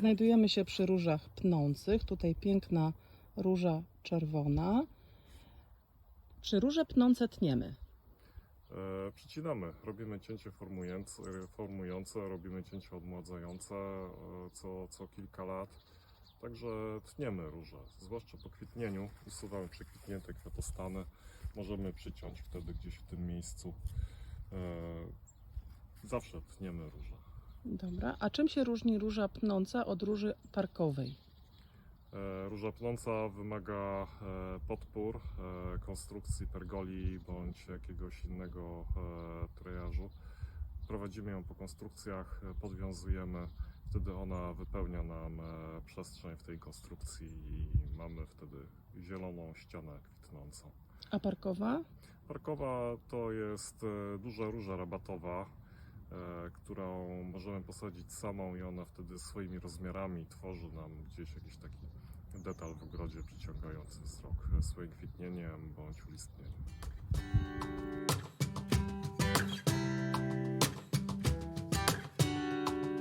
Znajdujemy się przy różach pnących. Tutaj piękna róża czerwona. Czy róże pnące tniemy? E, Przycinamy, robimy cięcie formujące, formujące robimy cięcie odmładzające e, co, co kilka lat. Także tniemy róże, zwłaszcza po kwitnieniu. Usuwamy przekwitnięte kwiatostany. Możemy przyciąć wtedy gdzieś w tym miejscu. E, Zawsze tniemy róże. Dobra. A czym się różni róża pnąca od róży parkowej? E, Róża pnąca wymaga e, podpór, e, konstrukcji pergoli bądź jakiegoś innego trejażu. Prowadzimy ją po konstrukcjach, podwiązujemy, wtedy ona wypełnia nam przestrzeń w tej konstrukcji i mamy wtedy zieloną ścianę kwitnącą. A parkowa? Parkowa to jest duża róża rabatowa, którą możemy posadzić samą i ona wtedy swoimi rozmiarami tworzy nam gdzieś jakiś taki detal w ogrodzie przyciągający wzrok e, swoim kwitnieniem bądź ulistnieniem.